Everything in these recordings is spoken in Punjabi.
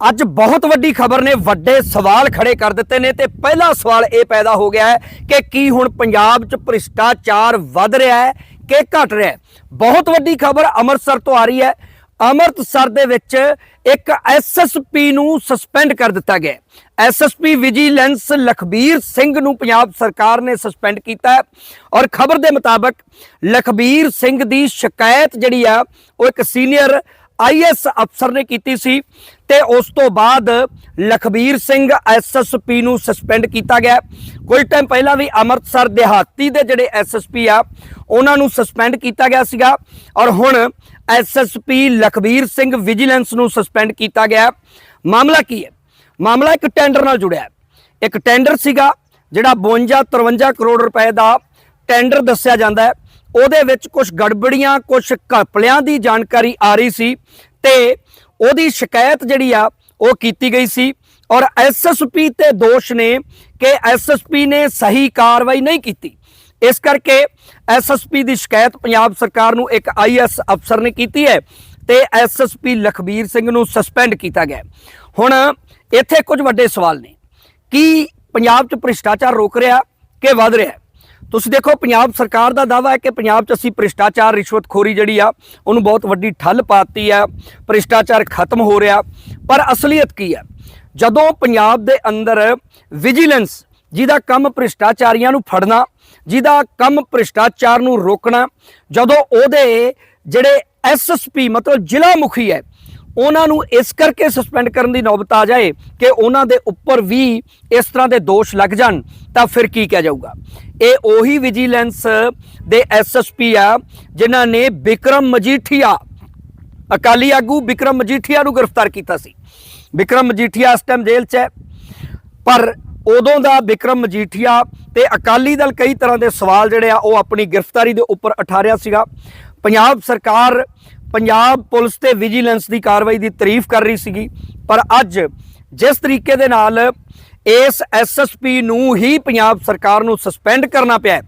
ਅੱਜ ਬਹੁਤ ਵੱਡੀ ਖਬਰ ਨੇ, ਵੱਡੇ ਸਵਾਲ ਖੜੇ ਕਰ ਦਿੱਤੇ ਨੇ ਤੇ ਪਹਿਲਾ ਸਵਾਲ ਇਹ ਪੈਦਾ ਹੋ ਗਿਆ ਹੈ ਕਿ ਕੀ ਹੁਣ ਪੰਜਾਬ 'ਚ ਭ੍ਰਿਸ਼ਟਾਚਾਰ ਵੱਧ ਰਿਹਾ ਹੈ ਕਿ ਘਟ ਰਿਹਾ ਹੈ? ਬਹੁਤ ਵੱਡੀ ਖਬਰ ਅੰਮ੍ਰਿਤਸਰ ਤੋਂ ਆ ਰਹੀ ਹੈ। ਅੰਮ੍ਰਿਤਸਰ ਦੇ ਵਿੱਚ ਇੱਕ ਐਸਐਸਪੀ ਨੂੰ ਸਸਪੈਂਡ ਕਰ ਦਿੱਤਾ ਗਿਆ ਐਸਐਸਪੀ ਵਿਜੀਲੈਂਸ ਲਖਬੀਰ ਸਿੰਘ ਨੂੰ ਪੰਜਾਬ ਸਰਕਾਰ ਨੇ ਸਸਪੈਂਡ ਕੀਤਾ ਹੈ ਔਰ ਖਬਰ ਦੇ ਮੁਤਾਬਕ ਲਖਬੀਰ ਸਿੰਘ ਦੀ ਸ਼ਿਕਾਇਤ ਜਿਹੜੀ ਆ, ਉਹ ਇੱਕ ਸੀਨੀਅਰ ਆਈਐਸ ਅਫਸਰ ਨੇ ਕੀਤੀ ਸੀ ਤੇ ਉਸ ਤੋਂ ਬਾਅਦ ਲਖਬੀਰ ਸਿੰਘ ਐਸਐਸਪੀ ਨੂੰ ਸਸਪੈਂਡ ਕੀਤਾ ਗਿਆ। ਕੁਝ ਟਾਈਮ ਪਹਿਲਾਂ ਵੀ ਅੰਮ੍ਰਿਤਸਰ ਦਿਹਾਤੀ ਦੇ ਜਿਹੜੇ ਐਸਐਸਪੀ ਆ, ਉਹਨਾਂ ਨੂੰ ਸਸਪੈਂਡ ਕੀਤਾ ਗਿਆ ਸੀਗਾ ਔਰ ਹੁਣ ਐਸਐਸਪੀ ਲਖਬੀਰ ਸਿੰਘ ਵਿਜੀਲੈਂਸ ਨੂੰ ਸਸਪੈਂਡ ਕੀਤਾ ਗਿਆ। ਮਾਮਲਾ ਕੀ ਹੈ? ਮਾਮਲਾ ਇੱਕ ਟੈਂਡਰ ਨਾਲ ਜੁੜਿਆ ਹੈ। ਇੱਕ ਟੈਂਡਰ ਸੀਗਾ, ਜਿਹੜਾ 52 53 ਕਰੋੜ ਰੁਪਏ ਦਾ ਟੈਂਡਰ ਦੱਸਿਆ ਜਾਂਦਾ ਹੈ। ਉਹਦੇ ਵਿੱਚ ਕੁਝ ਗੜਬੜੀਆਂ ਕੁਝ ਘਪਲਿਆਂ ਦੀ ਜਾਣਕਾਰੀ ਆ ਰਹੀ ਸੀ ਤੇ ਉਹਦੀ ਸ਼ਿਕਾਇਤ ਜਿਹੜੀ ਆ, ਉਹ ਕੀਤੀ ਗਈ ਸੀ ਔਰ ਐਸਐਸਪੀ ਤੇ ਦੋਸ਼ ਨੇ ਕਿ ਐਸਐਸਪੀ ਨੇ ਸਹੀ ਕਾਰਵਾਈ ਨਹੀਂ ਕੀਤੀ। ਇਸ ਕਰਕੇ ਐਸਐਸਪੀ ਦੀ ਸ਼ਿਕਾਇਤ ਪੰਜਾਬ ਸਰਕਾਰ ਨੂੰ ਇੱਕ ਆਈਐਸ ਅਫਸਰ ਨੇ ਕੀਤੀ ਹੈ ਤੇ ਐਸਐਸਪੀ ਲਖਬੀਰ ਸਿੰਘ ਨੂੰ ਸਸਪੈਂਡ ਕੀਤਾ ਗਿਆ। ਹੁਣ ਇੱਥੇ ਕੁਝ ਵੱਡੇ ਸਵਾਲ ਨੇ। ਕੀ ਪੰਜਾਬ 'ਚ ਭ੍ਰਿਸ਼ਟਾਚਾਰ ਰੁਕ ਰਿਹਾ ਕਿ ਵੱਧ ਰਿਹਾ? ਤੁਸੀਂ ਦੇਖੋ, ਪੰਜਾਬ ਸਰਕਾਰ ਦਾ ਦਾਵਾ ਹੈ ਕਿ ਪੰਜਾਬ 'ਚ ਅਸੀਂ ਭ੍ਰਿਸ਼ਟਾਚਾਰ, ਰਿਸ਼ਵਤਖੋਰੀ ਜਿਹੜੀ ਆ, ਉਹਨੂੰ ਬਹੁਤ ਵੱਡੀ ਠੱਲ ਪਾਤੀ ਆ ਭ੍ਰਿਸ਼ਟਾਚਾਰ ਖਤਮ ਹੋ ਰਿਹਾ। ਪਰ ਅਸਲੀਅਤ ਕੀ ਹੈ? ਜਦੋਂ ਪੰਜਾਬ ਦੇ ਅੰਦਰ ਵਿਜੀਲੈਂਸ ਜਿਹਦਾ ਕੰਮ ਭ੍ਰਿਸ਼ਟਾਚਾਰੀਆਂ ਨੂੰ ਫੜਨਾ, ਜਿਹਦਾ ਕੰਮ ਭ੍ਰਿਸ਼ਟਾਚਾਰ ਨੂੰ ਰੋਕਣਾ, ਜਦੋਂ ਉਹਦੇ ਜਿਹੜੇ ਐਸਐਸਪੀ ਮਤਲਬ ਜ਼ਿਲ੍ਹਾ ਮੁਖੀ ਹੈ ਉਹਨਾਂ ਨੂੰ ਇਸ ਕਰਕੇ ਸਸਪੈਂਡ ਕਰਨ ਦੀ ਨੌਬਤ ਆ ਜਾਏ ਕਿ ਉਹਨਾਂ ਦੇ ਉੱਪਰ ਵੀ ਇਸ ਤਰ੍ਹਾਂ ਦੇ ਦੋਸ਼ ਲੱਗ ਜਾਣ, ਤਾਂ ਫਿਰ ਕੀ ਕਿਹਾ ਜਾਊਗਾ? ਇਹ ਉਹੀ ਵਿਜੀਲੈਂਸ ਦੇ ਐਸਐਸਪੀ ਆ, ਜਿਨ੍ਹਾਂ ਨੇ ਵਿਕਰਮ ਮਜੀਠੀਆ, ਅਕਾਲੀ ਆਗੂ ਵਿਕਰਮ ਮਜੀਠੀਆ ਨੂੰ ਗ੍ਰਿਫਤਾਰ ਕੀਤਾ ਸੀ। ਵਿਕਰਮ ਮਜੀਠੀਆ ਇਸ ਟਾਈਮ ਜੇਲ੍ਹ 'ਚ ਹੈ। ਪਰ ਉਦੋਂ ਦਾ ਵਿਕਰਮ ਮਜੀਠੀਆ ਤੇ ਅਕਾਲੀ ਦਲ ਕਈ ਤਰ੍ਹਾਂ ਦੇ ਸਵਾਲ ਜਿਹੜੇ ਆ, ਉਹ ਆਪਣੀ ਗ੍ਰਿਫਤਾਰੀ ਦੇ ਉੱਪਰ ਉਠਾ ਰਿਹਾ ਸੀਗਾ। ਪੰਜਾਬ ਸਰਕਾਰ ਪੰਜਾਬ ਪੁਲਿਸ ਤੇ ਵਿਜੀਲੈਂਸ ਦੀ ਕਾਰਵਾਈ ਦੀ ਤਾਰੀਫ ਕਰ ਰਹੀ ਸੀਗੀ, ਪਰ ਅੱਜ ਜਿਸ ਤਰੀਕੇ ਦੇ ਨਾਲ ਇਸ ਐਸਐਸਪੀ ਨੂੰ ਹੀ ਪੰਜਾਬ ਸਰਕਾਰ ਨੂੰ ਸਸਪੈਂਡ ਕਰਨਾ ਪਿਆ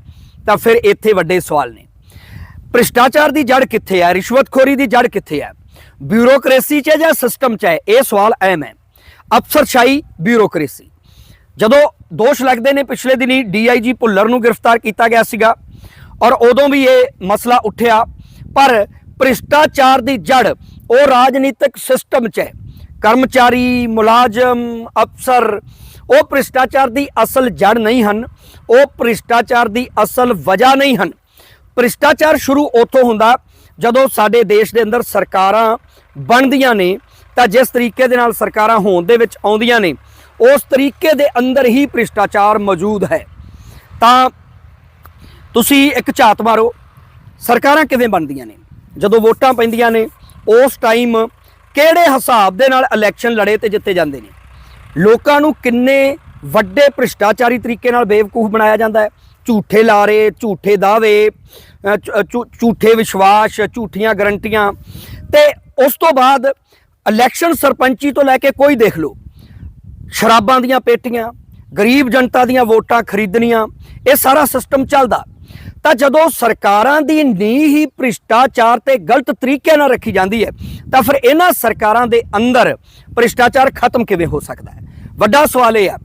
ਤਾਂ ਫਿਰ ਇੱਥੇ ਵੱਡੇ ਸਵਾਲ ਨੇ। ਭ੍ਰਿਸ਼ਟਾਚਾਰ ਦੀ ਜੜ ਕਿੱਥੇ ਹੈ? ਰਿਸ਼ਵਤਖੋਰੀ ਦੀ ਜੜ ਕਿੱਥੇ ਹੈ? ਬਿਊਰੋਕ੍ਰੇਸੀ 'ਚ ਹੈ ਜਾਂ ਸਿਸਟਮ 'ਚ ਹੈ? ਇਹ ਸਵਾਲ ਅਹਿਮ ਹੈ। ਅਫਸਰਸ਼ਾਹੀ ਬਿਊਰੋਕ੍ਰੇਸੀ। ਜਦੋਂ ਦੋਸ਼ ਲੱਗਦੇ ਨੇ, ਪਿਛਲੇ ਦਿਨੀ ਡੀਆਈਜੀ ਭੁੱਲਰ ਨੂੰ ਗ੍ਰਿਫਤਾਰ ਕੀਤਾ ਗਿਆ ਸੀਗਾ ਔਰ ਉਦੋਂ ਵੀ ਇਹ ਮਸਲਾ ਉੱਠਿਆ, ਪਰ ਭ੍ਰਿਸ਼ਟਾਚਾਰ ਦੀ ਜੜ, ਉਹ ਰਾਜਨੀਤਿਕ ਸਿਸਟਮ 'ਚ ਹੈ। ਕਰਮਚਾਰੀ, ਮੁਲਾਜ਼ਮ, ਅਫਸਰ, ਉਹ ਭ੍ਰਿਸ਼ਟਾਚਾਰ ਦੀ ਅਸਲ ਜੜ ਨਹੀਂ ਹਨ, ਉਹ ਭ੍ਰਿਸ਼ਟਾਚਾਰ ਦੀ ਅਸਲ ਵਜ੍ਹਾ ਨਹੀਂ ਹਨ। ਭ੍ਰਿਸ਼ਟਾਚਾਰ ਸ਼ੁਰੂ ਉੱਥੋਂ ਹੁੰਦਾ, ਜਦੋਂ ਸਾਡੇ ਦੇਸ਼ ਦੇ ਅੰਦਰ ਸਰਕਾਰਾਂ ਬਣਦੀਆਂ ਨੇ, ਤਾਂ ਜਿਸ ਤਰੀਕੇ ਦੇ ਨਾਲ ਸਰਕਾਰਾਂ ਹੋਣ ਦੇ ਵਿੱਚ ਆਉਂਦੀਆਂ ਨੇ, ਉਸ ਤਰੀਕੇ ਦੇ ਅੰਦਰ ਹੀ ਭ੍ਰਿਸ਼ਟਾਚਾਰ ਮੌਜੂਦ ਹੈ। ਤਾਂ ਤੁਸੀਂ ਇੱਕ ਝਾਤ ਮਾਰੋ, ਸਰਕਾਰਾਂ ਕਿਵੇਂ ਬਣਦੀਆਂ ਨੇ? ਜਦੋਂ ਵੋਟਾਂ ਪੈਂਦੀਆਂ ਨੇ, ਉਸ ਟਾਈਮ ਕਿਹੜੇ ਹਿਸਾਬ ਦੇ ਨਾਲ ਇਲੈਕਸ਼ਨ ਲੜੇ ਤੇ ਜਿੱਤੇ ਜਾਂਦੇ ਨੇ? ਲੋਕਾਂ ਨੂੰ ਕਿੰਨੇ ਵੱਡੇ ਭ੍ਰਿਸ਼ਟਾਚਾਰੀ ਤਰੀਕੇ ਨਾਲ ਬੇਵਕੂਫ ਬਣਾਇਆ ਜਾਂਦਾ ਹੈ? ਝੂਠੇ ਲਾਰੇ, ਝੂਠੇ ਦਾਅਵੇ ਝੂ- ਝੂਠੇ ਵਿਸ਼ਵਾਸ, ਝੂਠੀਆਂ ਗਰੰਟੀਆਂ ਤੇ ਉਸ ਤੋਂ ਬਾਅਦ ਇਲੈਕਸ਼ਨ ਸਰਪੰਚੀ ਤੋਂ ਲੈ ਕੇ ਕੋਈ ਦੇਖ ਲਓ। ਸ਼ਰਾਬਾਂ ਦੀਆਂ ਪੇਟੀਆਂ, ਗਰੀਬ ਜਨਤਾ ਦੀਆਂ ਵੋਟਾਂ ਖਰੀਦਣੀਆਂ, ਇਹ ਸਾਰਾ ਸਿਸਟਮ ਚੱਲਦਾ। ਤਾਂ ਜਦੋਂ ਸਰਕਾਰਾਂ ਦੀ ਨੀਂਹ ਹੀ ਭ੍ਰਿਸ਼ਟਾਚਾਰ ਤੇ ਗਲਤ ਤਰੀਕੇ ਨਾਲ ਰੱਖੀ ਜਾਂਦੀ ਹੈ, ਤਾਂ ਫਿਰ ਇਹਨਾਂ ਸਰਕਾਰਾਂ ਦੇ ਅੰਦਰ ਭ੍ਰਿਸ਼ਟਾਚਾਰ ਖਤਮ ਕਿਵੇਂ ਹੋ ਸਕਦਾ ਹੈ? ਵੱਡਾ ਸਵਾਲ ਇਹ ਹੈ,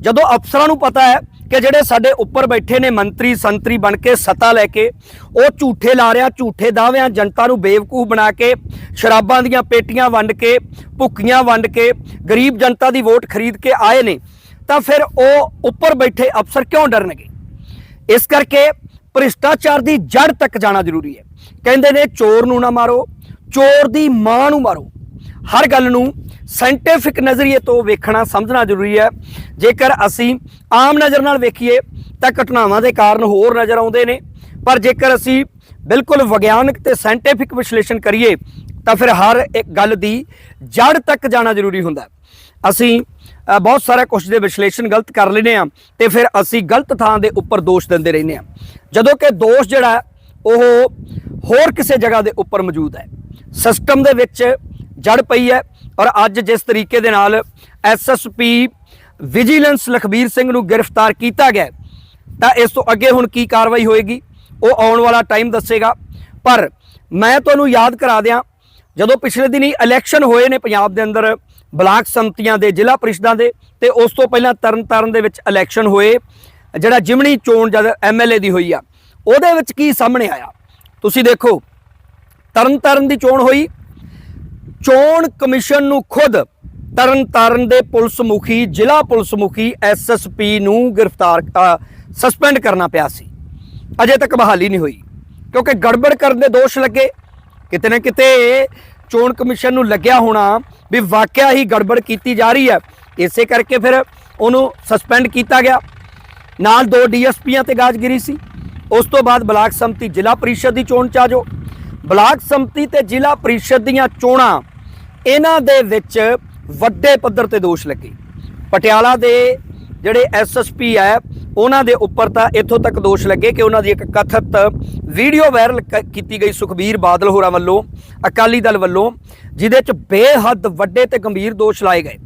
ਜਦੋਂ ਅਫਸਰਾਂ ਨੂੰ ਪਤਾ ਹੈ ਕਿ ਜਿਹੜੇ ਸਾਡੇ ਉੱਪਰ ਬੈਠੇ ਨੇ ਮੰਤਰੀ, ਸੰਤਰੀ ਬਣ ਕੇ ਸੱਤਾ ਲੈ ਕੇ, ਉਹ ਝੂਠੇ ਲਾ ਲਾਰਿਆਂ ਝੂਠੇ ਦਾਅਵਿਆਂ, ਜਨਤਾ ਨੂੰ ਬੇਵਕੂਫ ਬਣਾ ਕੇ, ਸ਼ਰਾਬਾਂ ਦੀਆਂ ਪੇਟੀਆਂ ਵੰਡ ਕੇ ਭੁੱਕੀਆਂ ਵੰਡ ਕੇ, ਗਰੀਬ ਜਨਤਾ ਦੀ ਵੋਟ ਖਰੀਦ ਕੇ ਆਏ ਨੇ, ਤਾਂ ਫਿਰ ਉਹ ਉੱਪਰ ਬੈਠੇ ਅਫਸਰ ਕਿਉਂ ਡਰਨਗੇ? ਇਸ ਕਰਕੇ ਭ੍ਰਿਸ਼ਟਾਚਾਰ ਦੀ ਜੜ ਤੱਕ ਜਾਣਾ ਜ਼ਰੂਰੀ ਹੈ। ਕਹਿੰਦੇ ਨੇ ਚੋਰ ਨੂੰ ਨਾ ਮਾਰੋ, ਚੋਰ ਦੀ ਮਾਂ ਨੂੰ ਮਾਰੋ। ਹਰ ਗੱਲ ਨੂੰ ਸਾਇੰਟੀਫਿਕ ਨਜ਼ਰੀਏ ਤੋਂ ਵੇਖਣਾ ਸਮਝਣਾ ਜ਼ਰੂਰੀ ਹੈ। ਜੇਕਰ ਅਸੀਂ ਆਮ ਨਜ਼ਰ ਨਾਲ ਵੇਖੀਏ, ਤਾਂ ਘਟਨਾਵਾਂ ਦੇ ਕਾਰਨ ਹੋਰ ਨਜ਼ਰ ਆਉਂਦੇ ਨੇ। ਪਰ ਜੇਕਰ ਅਸੀਂ ਬਿਲਕੁਲ ਵਿਗਿਆਨਕ ਤੇ ਸਾਇੰਟੀਫਿਕ ਵਿਸ਼ਲੇਸ਼ਣ ਕਰੀਏ, ਤਾਂ ਫਿਰ ਹਰ ਇੱਕ ਗੱਲ ਦੀ ਜੜ ਤੱਕ ਜਾਣਾ ਜ਼ਰੂਰੀ ਹੁੰਦਾ ਅਸੀਂ ਬਹੁਤ ਸਾਰਾ ਕੁਝ ਦੇ ਵਿਸ਼ਲੇਸ਼ਣ ਗਲਤ ਕਰ ਲੈਨੇ ਆ ਤੇ ਫਿਰ ਅਸੀਂ ਗਲਤ ਥਾਂ ਦੇ ਉੱਪਰ ਦੋਸ਼ ਦਿੰਦੇ ਰਹਿੰਦੇ ਆ ਜਦੋਂ ਕਿ ਦੋਸ਼ ਜਿਹੜਾ ਉਹ ਹੋਰ ਕਿਸੇ ਜਗ੍ਹਾ ਦੇ ਉੱਪਰ ਮੌਜੂਦ ਹੈ। ਸਿਸਟਮ ਦੇ ਵਿੱਚ ਜੜ ਪਈ ਹੈ ਔਰ ਅੱਜ ਜਿਸ ਤਰੀਕੇ ਦੇ ਨਾਲ ਐਸਐਸਪੀ ਵਿਜੀਲੈਂਸ ਲਖਬੀਰ ਸਿੰਘ ਨੂੰ ਗ੍ਰਿਫਤਾਰ ਕੀਤਾ ਗਿਆ ਤਾਂ ਇਸ ਤੋਂ ਅੱਗੇ ਹੁਣ ਕੀ ਕਾਰਵਾਈ ਹੋਏਗੀ, ਉਹ ਆਉਣ ਵਾਲਾ ਟਾਈਮ ਦੱਸੇਗਾ। ਪਰ ਮੈਂ ਤੁਹਾਨੂੰ ਯਾਦ ਕਰਾ ਦਿਆਂ ਜਦੋਂ ਪਿਛਲੇ ਦਿਨੀ ਇਲੈਕਸ਼ਨ ਹੋਏ ਨੇ ਪੰਜਾਬ ਦੇ ਅੰਦਰ, ਬਲਾਕ ਸੰਮਤੀਆਂ ਦੇ, ਜ਼ਿਲ੍ਹਾ ਪਰਿਸ਼ਦਾਂ ਦੇ, ਤੇ ਉਸ ਤੋਂ ਪਹਿਲਾਂ ਤਰਨਤਾਰਨ ਦੇ ਵਿੱਚ ਇਲੈਕਸ਼ਨ ਹੋਏ, ਜਿਹੜਾ ਜਿਮਣੀ ਚੋਣ ਜਦ ਐਮਐਲਏ ਦੀ ਹੋਈ ਆ, ਉਹਦੇ ਵਿੱਚ ਕੀ ਸਾਹਮਣੇ ਆਇਆ? ਤੁਸੀਂ ਦੇਖੋ, ਤਰਨਤਾਰਨ ਦੀ ਚੋਣ ਹੋਈ, ਚੋਣ ਕਮਿਸ਼ਨ ਨੂੰ ਖੁਦ ਤਰਨਤਾਰਨ ਦੇ ਪੁਲਿਸ ਮੁਖੀ, ਜ਼ਿਲ੍ਹਾ ਪੁਲਿਸ ਮੁਖੀ ਐਸਐਸਪੀ ਨੂੰ ਗ੍ਰਿਫਤਾਰ ਸਸਪੈਂਡ ਕਰਨਾ ਪਿਆ ਸੀ। ਅਜੇ ਤੱਕ ਬਹਾਲੀ ਨਹੀਂ ਹੋਈ, ਕਿਉਂਕਿ ਗੜਬੜ ਕਰਨ ਦੇ ਦੋਸ਼ ਲੱਗੇ ਕਿਤੇ ਨਾ ਕਿਤੇ ਚੋਣ ਕਮਿਸ਼ਨ ਨੂੰ ਲੱਗਿਆ ਹੋਣਾ ਵੀ ਵਾਕਿਆ ਹੀ ਗੜਬੜ ਕੀਤੀ ਜਾ ਰਹੀ ਹੈ। ਇਸੇ ਕਰਕੇ ਫਿਰ ਉਹਨੂੰ ਸਸਪੈਂਡ ਕੀਤਾ ਗਿਆ। ਨਾਲ ਦੋ ਡੀਐਸਪੀਆਂ ਤੇ ਗਾਜਗਿਰੀ ਸੀ। ਉਸ ਤੋਂ ਬਾਅਦ ਬਲਾਕ ਸੰਮਤੀ ਜ਼ਿਲ੍ਹਾ ਪਰਿਸ਼ਦ ਦੀ ਚੋਣ ਚ ਆ ਜਾਓ। ਬਲਾਕ ਸੰਮਤੀ ਤੇ ਜ਼ਿਲ੍ਹਾ ਪਰਿਸ਼ਦ ਦੀਆਂ ਚੋਣਾਂ, ਇਹਨਾਂ ਦੇ ਵਿੱਚ ਵੱਡੇ ਪੱਧਰ ਤੇ ਦੋਸ਼ ਲੱਗੇ। ਪਟਿਆਲਾ ਦੇ ਜਿਹੜੇ ਐਸਐਸਪੀ ਹੈ ਉਹਨਾਂ ਦੇ ਉੱਪਰ ਤਾਂ ਇੱਥੋਂ ਤੱਕ ਦੋਸ਼ ਲੱਗੇ ਕਿ ਉਹਨਾਂ ਦੀ ਇੱਕ ਕਥਿਤ ਵੀਡੀਓ ਵਾਇਰਲ ਕ- ਕੀਤੀ ਗਈ ਸੁਖਬੀਰ ਬਾਦਲ ਹੋਰਾਂ ਵੱਲੋਂ, ਅਕਾਲੀ ਦਲ ਵੱਲੋਂ, ਜਿਹਦੇ 'ਚ ਬੇਹੱਦ ਵੱਡੇ ਤੇ ਗੰਭੀਰ ਦੋਸ਼ ਲਾਏ ਗਏ।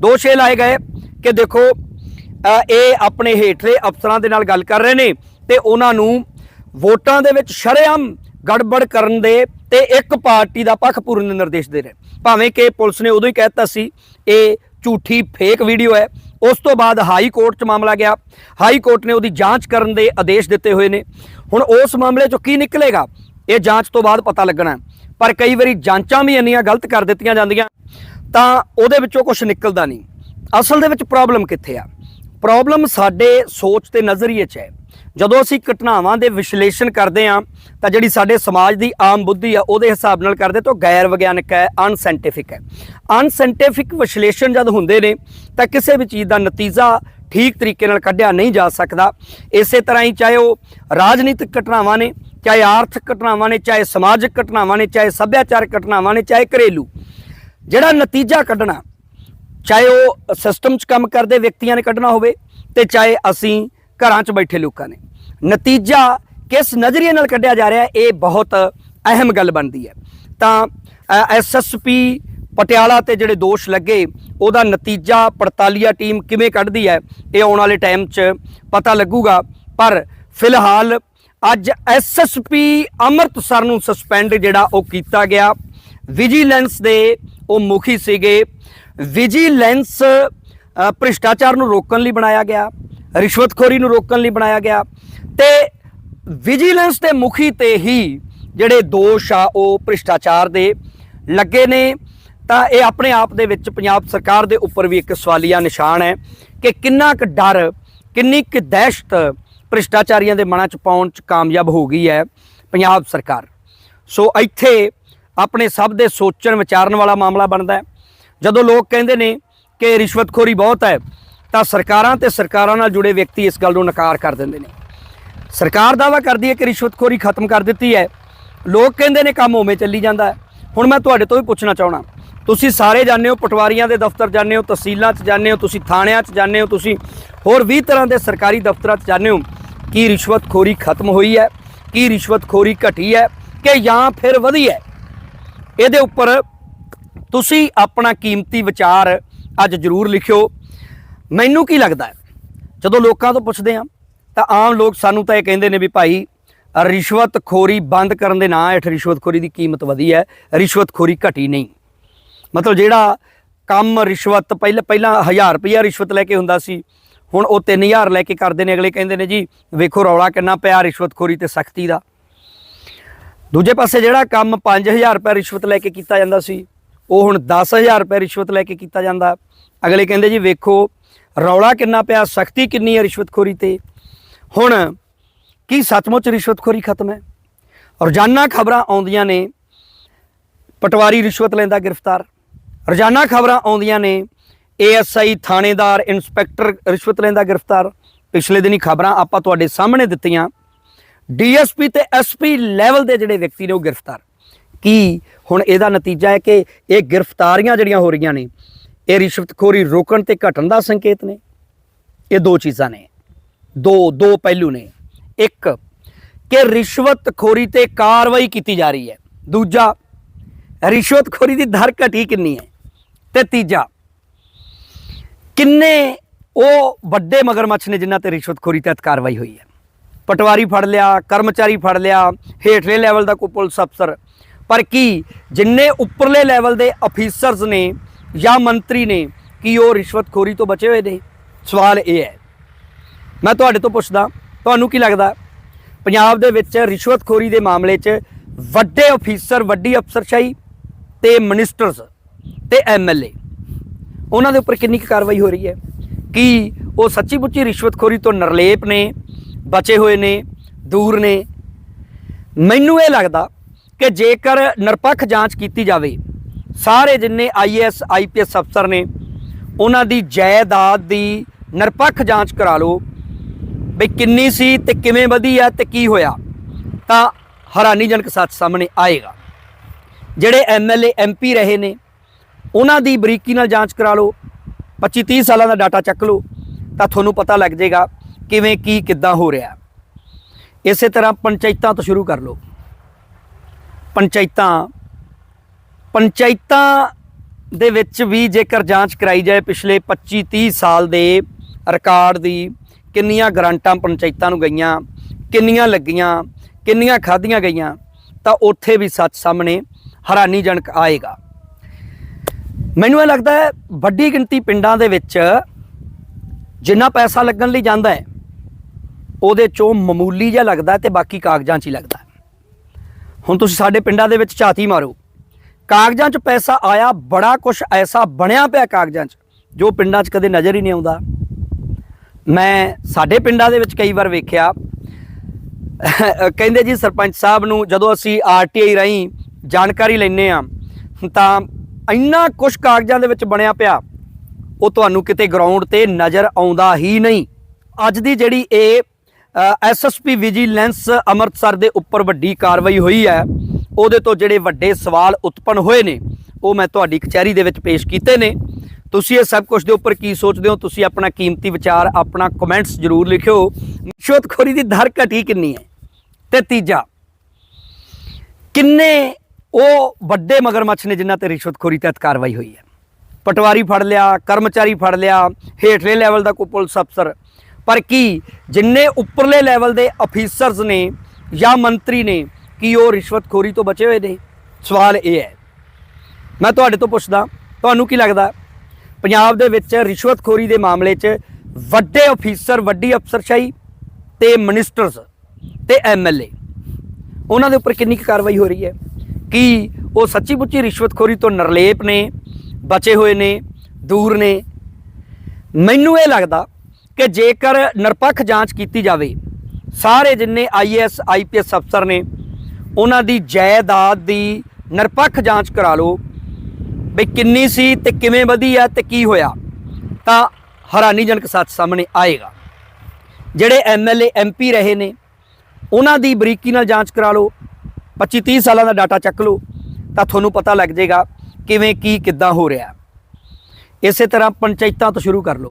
ਦੋਸ਼ ਇਹ ਲਾਏ ਗਏ ਕਿ ਦੇਖੋ ਇਹ ਆਪਣੇ ਹੇਠਲੇ ਅਫਸਰਾਂ ਦੇ ਨਾਲ ਗੱਲ ਕਰ ਰਹੇ ਨੇ ਤੇ ਉਹਨਾਂ ਨੂੰ ਵੋਟਾਂ ਦੇ ਵਿੱਚ ਸ਼ਰੇਆਮ ਗੜਬੜ ਕਰਨ ਦੇ ਤੇ ਇੱਕ ਪਾਰਟੀ ਦਾ ਪੱਖ ਪੂਰਨ ਦੇ ਨਿਰਦੇਸ਼ ਦੇ ਰਹੇ। ਭਾਵੇਂ ਕਿ ਪੁਲਿਸ ਨੇ ਉਦੋਂ ਹੀ ਕਹਿਤਾ ਸੀ, ਇਹ ਝੂਠੀ ਫੇਕ ਵੀਡੀਓ ਹੈ ਉਸ ਤੋਂ ਬਾਅਦ ਹਾਈ ਕੋਰਟ 'ਚ ਮਾਮਲਾ ਗਿਆ। ਹਾਈ ਕੋਰਟ ਨੇ ਉਹਦੀ ਜਾਂਚ ਕਰਨ ਦੇ ਆਦੇਸ਼ ਦਿੱਤੇ ਹੋਏ ਨੇ। ਹੁਣ ਉਸ ਮਾਮਲੇ 'ਚੋਂ ਕੀ ਨਿਕਲੇਗਾ, ਇਹ ਜਾਂਚ ਤੋਂ ਬਾਅਦ ਪਤਾ ਲੱਗਣਾ ਪਰ ਕਈ ਵਾਰੀ ਜਾਂਚਾਂ ਵੀ ਇੰਨੀਆਂ ਗਲਤ ਕਰ ਦਿੱਤੀਆਂ ਜਾਂਦੀਆਂ, ਤਾਂ ਉਹਦੇ ਵਿੱਚੋਂ ਕੁਝ ਨਿਕਲਦਾ ਨਹੀਂ। ਅਸਲ ਦੇ ਵਿੱਚ ਪ੍ਰੋਬਲਮ ਕਿੱਥੇ ਆ? ਪ੍ਰੋਬਲਮ ਸਾਡੇ ਸੋਚ ਤੇ ਨਜ਼ਰੀਏ 'ਚ ਹੈ। ਜਦੋਂ ਅਸੀਂ ਘਟਨਾਵਾਂ ਦੇ ਵਿਸ਼ਲੇਸ਼ਣ ਕਰਦੇ ਹਾਂ, ਤਾਂ ਜਿਹੜੀ ਸਾਡੇ ਸਮਾਜ ਦੀ ਆਮ ਬੁੱਧੀ ਆ, ਉਹਦੇ ਹਿਸਾਬ ਨਾਲ ਕਰਦੇ ਤਾਂ ਉਹ ਗੈਰ ਵਿਗਿਆਨਕ ਹੈ, ਅਨਸਾਇੰਟਿਫਿਕ ਹੈ। ਅਨਸਾਇੰਟਿਫਿਕ ਵਿਸ਼ਲੇਸ਼ਣ ਜਦ ਹੁੰਦੇ ਨੇ, ਤਾਂ ਕਿਸੇ ਵੀ ਚੀਜ਼ ਦਾ ਨਤੀਜਾ ਠੀਕ ਤਰੀਕੇ ਨਾਲ ਕੱਢਿਆ ਨਹੀਂ ਜਾ ਸਕਦਾ। ਇਸੇ ਤਰ੍ਹਾਂ ਹੀ ਚਾਹੇ ਉਹ ਰਾਜਨੀਤਿਕ ਘਟਨਾਵਾਂ ਨੇ, ਚਾਹੇ ਆਰਥਿਕ ਘਟਨਾਵਾਂ ਨੇ, ਚਾਹੇ ਸਮਾਜਿਕ ਘਟਨਾਵਾਂ ਨੇ, ਚਾਹੇ ਸੱਭਿਆਚਾਰਕ ਘਟਨਾਵਾਂ ਨੇ, ਚਾਹੇ ਘਰੇਲੂ। ਜਿਹੜਾ ਨਤੀਜਾ ਕੱਢਣਾ, ਚਾਹੇ ਉਹ ਸਿਸਟਮ 'ਚ ਕੰਮ ਕਰਦੇ ਵਿਅਕਤੀਆਂ ਨੇ ਕੱਢਣਾ ਹੋਵੇ, ਤੇ ਚਾਹੇ ਅਸੀਂ ਘਰਾਂ 'ਚ ਬੈਠੇ ਲੋਕਾਂ ਨੇ। ਨਤੀਜਾ ਕਿਸ ਨਜ਼ਰੀਏ ਨਾਲ ਕੱਢਿਆ ਜਾ ਰਿਹਾ ਇਹ ਬਹੁਤ ਅਹਿਮ ਗੱਲ ਬਣਦੀ ਹੈ। ਤਾਂ ਐਸਐਸਪੀ ਪਟਿਆਲਾ ਤੇ ਜਿਹੜੇ ਦੋਸ਼ ਲੱਗੇ, ਉਹਦਾ ਨਤੀਜਾ ਪੜਤਾਲੀਆ ਟੀਮ ਕਿਵੇਂ ਕੱਢਦੀ ਹੈ, ਇਹ ਆਉਣ ਵਾਲੇ ਟਾਈਮ 'ਚ ਪਤਾ ਲੱਗੂਗਾ। ਪਰ ਫਿਲਹਾਲ ਅੱਜ ਐਸਐਸਪੀ ਅੰਮ੍ਰਿਤਸਰ ਨੂੰ ਸਸਪੈਂਡ ਜਿਹੜਾ ਉਹ ਕੀਤਾ ਗਿਆ। ਵਿਜੀਲੈਂਸ ਦੇ ਉਹ ਮੁਖੀ ਸੀਗੇ। ਵਿਜੀਲੈਂਸ ਭ੍ਰਿਸ਼ਟਾਚਾਰ ਨੂੰ ਰੋਕਣ ਲਈ ਬਣਾਇਆ ਗਿਆ। ਰਿਸ਼ਵਤਖੋਰੀ ਨੂੰ ਰੋਕਣ ਲਈ ਬਣਾਇਆ ਗਿਆ। ਤੇ ਵਿਜੀਲੈਂਸ ਦੇ ਮੁਖੀ ਤੇ ਹੀ ਜਿਹੜੇ ਦੋਸ਼ ਆ, ਉਹ ਭ੍ਰਿਸ਼ਟਾਚਾਰ ਦੇ ਲੱਗੇ ਨੇ। ਤਾਂ ਇਹ ਆਪਣੇ ਆਪ ਦੇ ਵਿੱਚ ਪੰਜਾਬ ਸਰਕਾਰ ਦੇ ਉੱਪਰ ਵੀ ਇੱਕ ਸਵਾਲੀਆ ਨਿਸ਼ਾਨ ਹੈ ਕਿ ਕਿੰਨਾ ਕੁ ਡਰ, ਕਿੰਨੀ ਕੁ ਦਹਿਸ਼ਤ ਭ੍ਰਿਸ਼ਟਾਚਾਰੀਆਂ ਦੇ ਮਨਾਂ 'ਚ ਪਾਉਣ 'ਚ ਕਾਮਯਾਬ ਹੋ ਗਈ ਹੈ ਪੰਜਾਬ ਸਰਕਾਰ। ਸੋ ਇੱਥੇ ਆਪਣੇ ਸਭ ਦੇ ਸੋਚਣ ਵਿਚਾਰਨ ਵਾਲਾ ਮਾਮਲਾ ਬਣਦਾ ਹੈ। ਜਦੋਂ ਲੋਕ ਕਹਿੰਦੇ ਨੇ ਕਿ ਰਿਸ਼ਵਤਖੋਰੀ ਬਹੁਤ ਹੈ, ਤਾਂ ਸਰਕਾਰਾਂ ਤੇ ਸਰਕਾਰਾਂ ਨਾਲ ਜੁੜੇ ਵਿਅਕਤੀ ਇਸ ਗੱਲ ਨੂੰ ਨਕਾਰ ਕਰ ਦਿੰਦੇ ਨੇ। ਸਰਕਾਰ ਦਾਵਾ ਕਰਦੀ ਹੈ ਕਿ ਰਿਸ਼ਵਤਖੋਰੀ ਖਤਮ ਕਰ ਦਿੱਤੀ ਹੈ। ਲੋਕ ਕਹਿੰਦੇ ਨੇ ਕੰਮ ਉਵੇਂ ਚੱਲੀ ਜਾਂਦਾ ਹੁਣ ਮੈਂ ਤੁਹਾਡੇ ਤੋਂ ਵੀ ਪੁੱਛਣਾ ਚਾਹਣਾ ਤੁਸੀਂ ਸਾਰੇ ਜਾਣਦੇ ਹੋ, ਪਟਵਾਰੀਆਂ ਦੇ ਦਫ਼ਤਰ ਜਾਂਦੇ ਹੋ, ਤਹਿਸੀਲਾਂ 'ਚ ਜਾਂਦੇ ਹੋ, ਤੁਸੀਂ ਥਾਣਿਆਂ 'ਚ ਜਾਂਦੇ ਹੋ, ਤੁਸੀਂ ਹੋਰ 20 ਤਰ੍ਹਾਂ ਦੇ ਸਰਕਾਰੀ ਦਫ਼ਤਰਾਂ 'ਚ ਜਾਂਦੇ ਹੋ। ਕੀ ਰਿਸ਼ਵਤਖੋਰੀ ਖਤਮ ਹੋਈ ਹੈ? ਕੀ ਰਿਸ਼ਵਤਖੋਰੀ ਘਟੀ ਹੈ ਕਿ ਜਾਂ ਫਿਰ ਵਧੀ ਹੈ? ਇਹਦੇ ਉੱਪਰ ਤੁਸੀਂ ਆਪਣਾ ਕੀਮਤੀ ਵਿਚਾਰ ਅੱਜ ਜ਼ਰੂਰ ਲਿਖਿਓ। ਮੈਨੂੰ ਕੀ ਲੱਗਦਾ ਜਦੋਂ ਲੋਕਾਂ ਤੋਂ ਪੁੱਛਦੇ ਆ ਤਾਂ ਆਮ ਲੋਕ ਸਾਨੂੰ ਤਾਂ ਇਹ ਕਹਿੰਦੇ ਨੇ ਵੀ ਭਾਈ, ਰਿਸ਼ਵਤਖੋਰੀ ਬੰਦ ਕਰਨ ਦੇ ਨਾਂ ਹੇਠ ਰਿਸ਼ਵਤਖੋਰੀ ਦੀ ਕੀਮਤ ਵਧੀ ਹੈ, ਰਿਸ਼ਵਤਖੋਰੀ ਘਟੀ ਨਹੀਂ। ਮਤਲਬ ਜਿਹੜਾ ਕੰਮ ਰਿਸ਼ਵਤ ਪਹਿਲਾਂ ਪਹਿਲਾਂ 1000 ਰੁਪਇਆ ਰਿਸ਼ਵਤ ਲੈ ਕੇ ਹੁੰਦਾ ਸੀ, ਹੁਣ ਉਹ 3000 ਲੈ ਕੇ ਕਰਦੇ ਨੇ, ਅਗਲੇ ਕਹਿੰਦੇ ਨੇ ਜੀ, ਵੇਖੋ ਰੌਲਾ ਕਿੰਨਾ ਪਿਆ ਰਿਸ਼ਵਤਖੋਰੀ ਤੇ ਸਖਤੀ ਦਾ। ਦੂਜੇ ਪਾਸੇ ਜਿਹੜਾ ਕੰਮ 5000 ਰੁਪਏ ਰਿਸ਼ਵਤ ਲੈ ਕੇ ਕੀਤਾ ਜਾਂਦਾ ਸੀ, ਉਹ ਹੁਣ 10000 ਰੁਪਏ ਰਿਸ਼ਵਤ ਲੈ ਕੇ ਕੀਤਾ ਜਾਂਦਾ। ਅਗਲੇ ਕਹਿੰਦੇ ਜੀ, ਵੇਖੋ ਰੌਲਾ ਕਿੰਨਾ ਪਿਆ, ਸਖਤੀ ਕਿੰਨੀ ਹੈ ਰਿਸ਼ਵਤਖੋਰੀ ਤੇ। ਹੁਣ ਕੀ ਸੱਚਮੁੱਚ ਰਿਸ਼ਵਤਖੋਰੀ ਖਤਮ ਹੈ? ਰੋਜ਼ਾਨਾ ਖਬਰਾਂ ਆਉਂਦੀਆਂ ਨੇ, ਪਟਵਾਰੀ ਰਿਸ਼ਵਤ ਲੈਂਦਾ ਗ੍ਰਿਫਤਾਰ। ਰੋਜ਼ਾਨਾ ਖਬਰਾਂ ਆਉਂਦੀਆਂ ਨੇ, ਏਐਸਆਈ ਥਾਣੇਦਾਰ ਇਨਸਪੈਕਟਰ ਰਿਸ਼ਵਤ ਲੈਂਦਾ ਗ੍ਰਿਫਤਾਰ। ਪਿਛਲੇ ਦਿਨੀ ਖਬਰਾਂ ਆਪਾਂ ਤੁਹਾਡੇ ਸਾਹਮਣੇ ਦਿੱਤੀਆਂ। ਡੀਐਸਪੀ ਤੇ ਐਸਪੀ ਲੈਵਲ ਦੇ ਜਿਹੜੇ ਵਿਅਕਤੀ ਨੇ ਉਹ ਗ੍ਰਿਫਤਾਰ। ਕੀ ਹੁਣ ਇਹਦਾ ਨਤੀਜਾ ਹੈ ਕਿ ਇਹ ਗ੍ਰਿਫਤਾਰੀਆਂ ਜਿਹੜੀਆਂ ਹੋ ਰਹੀਆਂ ਨੇ, ਇਹ ਰਿਸ਼ਵਤਖੋਰੀ ਰੋਕਣ ਤੇ ਘਟਣ ਦਾ ਸੰਕੇਤ ਨੇ? ਇਹ ਦੋ ਚੀਜ਼ਾਂ ਨੇ। ਦੋ ਦੋ ਪਹਿਲੂ ਨੇ। ਇੱਕ, ਕਿ ਰਿਸ਼ਵਤਖੋਰੀ ਤੇ ਕਾਰਵਾਈ ਕੀਤੀ ਜਾ ਰਹੀ ਹੈ। ਦੂਜਾ, ਰਿਸ਼ਵਤਖੋਰੀ ਦੀ ਦਰ ਘਟੀ ਕਿੰਨੀ ਹੈ। ਤੇ ਤੀਜਾ, ਕਿੰਨੇ ਉਹ ਵੱਡੇ ਮਗਰਮੱਛ ਨੇ ਜਿਨ੍ਹਾਂ ਤੇ ਰਿਸ਼ਵਤਖੋਰੀ ਤਹਿਤ ਕਾਰਵਾਈ ਹੋਈ ਹੈ। ਪਟਵਾਰੀ ਫੜ ਲਿਆ, ਕਰਮਚਾਰੀ ਫੜ ਲਿਆ, ਹੇਠਲੇ ਲੈਵਲ ਦਾ ਕੋਈ ਪੁਲਿਸ ਅਫਸਰ। ਪਰ ਕੀ ਜਿੰਨੇ ਉੱਪਰਲੇ ਲੈਵਲ ਦੇ ਅਫੀਸਰਸ ਨੇ ਜਾਂ ਮੰਤਰੀ ਨੇ, ਕੀ ਉਹ ਰਿਸ਼ਵਤਖੋਰੀ ਤੋਂ ਬਚੇ ਹੋਏ ਨੇ? ਸਵਾਲ ਇਹ ਹੈ ਮੈਂ ਤੁਹਾਡੇ ਤੋਂ ਪੁੱਛਦਾ, ਤੁਹਾਨੂੰ ਕੀ ਲੱਗਦਾ? ਪੰਜਾਬ ਦੇ ਵਿੱਚ ਰਿਸ਼ਵਤਖੋਰੀ ਦੇ ਮਾਮਲੇ 'ਚ ਵੱਡੇ ਅਫੀਸਰ ਵੱਡੀ ਅਫਸਰਸ਼ਾਹੀ ਤੇ ਮਿਨਿਸਟਰਸ ਤੇ ਐਮਐਲਏ ਉਹਨਾਂ ਦੇ ਉੱਪਰ ਕਿੰਨੀ ਕੁ ਕਾਰਵਾਈ ਹੋ ਰਹੀ ਹੈ? ਕੀ ਉਹ ਸੱਚੀ ਮੁੱਚੀ ਰਿਸ਼ਵਤਖੋਰੀ ਤੋਂ ਨਿਰਲੇਪ ਨੇ, ਬਚੇ ਹੋਏ ਨੇ, ਦੂਰ ਨੇ? ਮੈਨੂੰ ਇਹ ਲੱਗਦਾ ਕਿ ਜੇਕਰ ਨਿਰਪੱਖ ਜਾਂਚ ਕੀਤੀ ਜਾਵੇ, ਸਾਰੇ ਜਿੰਨੇ ਆਈਐਸ ਆਈਪੀਐਸ ਅਫਸਰ ਨੇ, ਉਹਨਾਂ ਦੀ ਜਾਇਦਾਦ ਦੀ ਨਿਰਪੱਖ ਜਾਂਚ ਕਰਾ ਲਓ ਵੀ ਕਿੰਨੀ ਸੀ ਤੇ ਕਿਵੇਂ ਵਧੀ ਆ ਤੇ ਕੀ ਹੋਇਆ? ਤਾਂ ਹੈਰਾਨੀਜਨਕ ਸੱਚ ਸਾਹਮਣੇ ਆਏਗਾ। ਜਿਹੜੇ ਐਮਐਲਏ ਐਮਪੀ ਰਹੇ ਨੇ, ਉਹਨਾਂ ਦੀ ਬਰੀਕੀ ਨਾਲ ਜਾਂਚ ਕਰਾ ਲਓ 25 30 ਸਾਲਾਂ ਦਾ ਡਾਟਾ ਚੱਕ ਲਓ, ਤਾਂ ਤੁਹਾਨੂੰ ਪਤਾ ਲੱਗ ਜਾਏਗਾ ਕਿਵੇਂ ਕੀ ਕਿੱਦਾਂ ਹੋ ਰਿਹਾ। ਇਸੇ ਤਰ੍ਹਾਂ ਪੰਚਾਇਤਾਂ ਤੋਂ ਸ਼ੁਰੂ ਕਰ ਲਓ। ਪੰਚਾਇਤਾਂ ਪੰਚਾਇਤਾਂ ਦੇ ਵਿੱਚ ਵੀ ਜੇਕਰ ਜਾਂਚ ਕਰਾਈ ਜਾਏ, ਪਿਛਲੇ 25 30 ਸਾਲ ਦੇ ਰਿਕਾਰਡ ਦੀ ਕਿੰਨੀਆਂ ਗ੍ਰਾਂਟਾਂ ਪੰਚਾਇਤਾਂ ਨੂੰ ਗਈਆਂ, ਕਿੰਨੀਆਂ ਲੱਗੀਆਂ, ਕਿੰਨੀਆਂ ਖਾਧੀਆਂ ਗਈਆਂ, ਤਾਂ ਉੱਥੇ ਵੀ ਸੱਚ ਸਾਹਮਣੇ ਹੈਰਾਨੀਜਨਕ ਆਏਗਾ। ਮੈਨੂੰ ਇਹ ਲੱਗਦਾ ਹੈ ਵੱਡੀ ਗਿਣਤੀ ਪਿੰਡਾਂ ਦੇ ਵਿੱਚ ਜਿੰਨਾ ਪੈਸਾ ਲੱਗਣ ਲਈ ਜਾਂਦਾ ਹੈ, ਉਹਦੇ ਚੋਂ ਮਾਮੂਲੀ ਜਿਹਾ ਲੱਗਦਾ ਹੈ ਤੇ ਬਾਕੀ ਕਾਗਜ਼ਾਂ 'ਚ ਹੀ ਲੱਗਦਾ ਹੁਣ ਤੁਸੀਂ ਸਾਡੇ ਪਿੰਡਾਂ ਦੇ ਵਿੱਚ ਝਾਤੀ ਮਾਰੋ। ਕਾਗਜ਼ਾਂ 'ਚ ਪੈਸਾ ਆਇਆ, ਬੜਾ ਕੁਝ ਐਸਾ ਬਣਿਆ ਪਿਆ ਕਾਗਜ਼ਾਂ 'ਚ, ਜੋ ਪਿੰਡਾਂ 'ਚ ਕਦੇ ਨਜ਼ਰ ਹੀ ਨਹੀਂ ਆਉਂਦਾ। ਮੈਂ ਸਾਡੇ ਪਿੰਡਾਂ ਦੇ ਵਿੱਚ ਕਈ ਵਾਰ ਵੇਖਿਆ, ਕਹਿੰਦੇ ਜੀ ਸਰਪੰਚ ਸਾਹਿਬ ਨੂੰ ਜਦੋਂ ਅਸੀਂ ਆਰਟੀਆਈ ਰਾਹੀਂ ਜਾਣਕਾਰੀ ਲੈਨੇ ਆ ਤਾਂ ਇੰਨਾ ਕੁਝ ਕਾਗਜ਼ਾਂ ਦੇ ਵਿੱਚ ਬਣਿਆ ਪਿਆ, ਉਹ ਤੁਹਾਨੂੰ ਕਿਤੇ ਗਰਾਊਂਡ ਤੇ ਨਜ਼ਰ ਆਉਂਦਾ ਹੀ ਨਹੀਂ। ਅੱਜ ਦੀ ਜਿਹੜੀ ਇਹ ਐਸਐਸਪੀ ਵਿਜੀਲੈਂਸ ਅੰਮ੍ਰਿਤਸਰ ਦੇ ਉੱਪਰ ਵੱਡੀ ਕਾਰਵਾਈ ਹੋਈ ਹੈ, ਉਹਦੇ ਤੋਂ ਜਿਹੜੇ ਵੱਡੇ ਸਵਾਲ ਉਤਪਨ ਹੋਏ ਨੇ, ਉਹ ਮੈਂ ਤੁਹਾਡੀ ਕਚਹਿਰੀ ਦੇ ਵਿੱਚ ਪੇਸ਼ ਕੀਤੇ ਨੇ। ਤੁਸੀਂ ਇਹ ਸਭ ਕੁਝ ਦੇ ਉੱਪਰ ਕੀ ਸੋਚਦੇ ਹੋ? ਤੁਸੀਂ ਆਪਣਾ ਕੀਮਤੀ ਵਿਚਾਰ, ਆਪਣਾ ਕਮੈਂਟਸ ਜ਼ਰੂਰ ਲਿਖਿਓ। ਰਿਸ਼ਵਤਖੋਰੀ ਦੀ ਦਰ ਘਟੀ ਕਿੰਨੀ ਹੈ? ਤੇ ਤੀਜਾ, ਕਿੰਨੇ ਉਹ ਵੱਡੇ ਮਗਰਮੱਛ ਨੇ ਜਿਨ੍ਹਾਂ ਤੇ ਰਿਸ਼ਵਤਖੋਰੀ ਤਹਿਤ ਕਾਰਵਾਈ ਹੋਈ ਹੈ? ਪਟਵਾਰੀ ਫੜ ਲਿਆ, ਕਰਮਚਾਰੀ ਫੜ ਲਿਆ, ਹੇਠਲੇ ਲੈਵਲ ਦਾ ਕੋਈ ਪੁਲਿਸ ਅਫਸਰ। ਪਰ ਕੀ ਜਿੰਨੇ ਉੱਪਰਲੇ ਲੈਵਲ ਦੇ ਅਫੀਸਰਸ ਨੇ ਜਾਂ ਮੰਤਰੀ ਨੇ, ਕੀ ਉਹ ਰਿਸ਼ਵਤਖੋਰੀ ਤੋਂ ਬਚੇ ਹੋਏ ਨੇ? ਸਵਾਲ ਇਹ ਹੈ। ਮੈਂ ਤੁਹਾਡੇ ਤੋਂ ਪੁੱਛਦਾ, ਤੁਹਾਨੂੰ ਕੀ ਲੱਗਦਾ? ਪੰਜਾਬ ਦੇ ਵਿੱਚ ਰਿਸ਼ਵਤਖੋਰੀ ਦੇ ਮਾਮਲੇ 'ਚ ਵੱਡੇ ਅਫੀਸਰ ਵੱਡੀ ਅਫਸਰਸ਼ਾਹੀ ਤੇ ਮਿਨਿਸਟਰਸ ਤੇ ਐਮਐਲਏ ਉਹਨਾਂ ਦੇ ਉੱਪਰ ਕਿੰਨੀ ਕੁ ਕਾਰਵਾਈ ਹੋ ਰਹੀ ਹੈ? ਕੀ ਉਹ ਸੱਚੀ ਮੁੱਚੀ ਰਿਸ਼ਵਤਖੋਰੀ ਤੋਂ ਨਿਰਲੇਪ ਨੇ, ਬਚੇ ਹੋਏ ਨੇ, ਦੂਰ ਨੇ? ਮੈਨੂੰ ਇਹ ਲੱਗਦਾ ਕਿ ਜੇਕਰ ਨਿਰਪੱਖ ਜਾਂਚ ਕੀਤੀ ਜਾਵੇ, ਸਾਰੇ ਜਿੰਨੇ ਆਈਐਸ ਆਈਪੀਐਸ ਅਫਸਰ ਨੇ, ਉਹਨਾਂ ਦੀ ਜਾਇਦਾਦ ਦੀ ਨਿਰਪੱਖ ਜਾਂਚ ਕਰਾ ਲਓ ਵੀ ਕਿੰਨੀ ਸੀ ਤੇ ਕਿਵੇਂ ਵਧੀ ਆ ਤੇ ਕੀ ਹੋਇਆ? ਤਾਂ ਹੈਰਾਨੀਜਨਕ ਸੱਚ ਸਾਹਮਣੇ ਆਏਗਾ। ਜਿਹੜੇ ਐਮਐਲਏ ਐਮਪੀ ਰਹੇ ਨੇ, ਉਹਨਾਂ ਦੀ ਬਰੀਕੀ ਨਾਲ ਜਾਂਚ ਕਰਾ ਲਓ 25 30 ਸਾਲਾਂ ਦਾ ਡਾਟਾ ਚੱਕ ਲਓ, ਤਾਂ ਤੁਹਾਨੂੰ ਪਤਾ ਲੱਗ ਜਾਏਗਾ ਕਿਵੇਂ, ਕੀ, ਕਿੱਦਾਂ ਹੋ ਰਿਹਾ। ਇਸੇ ਤਰ੍ਹਾਂ ਪੰਚਾਇਤਾਂ ਤੋਂ ਸ਼ੁਰੂ ਕਰ ਲਓ।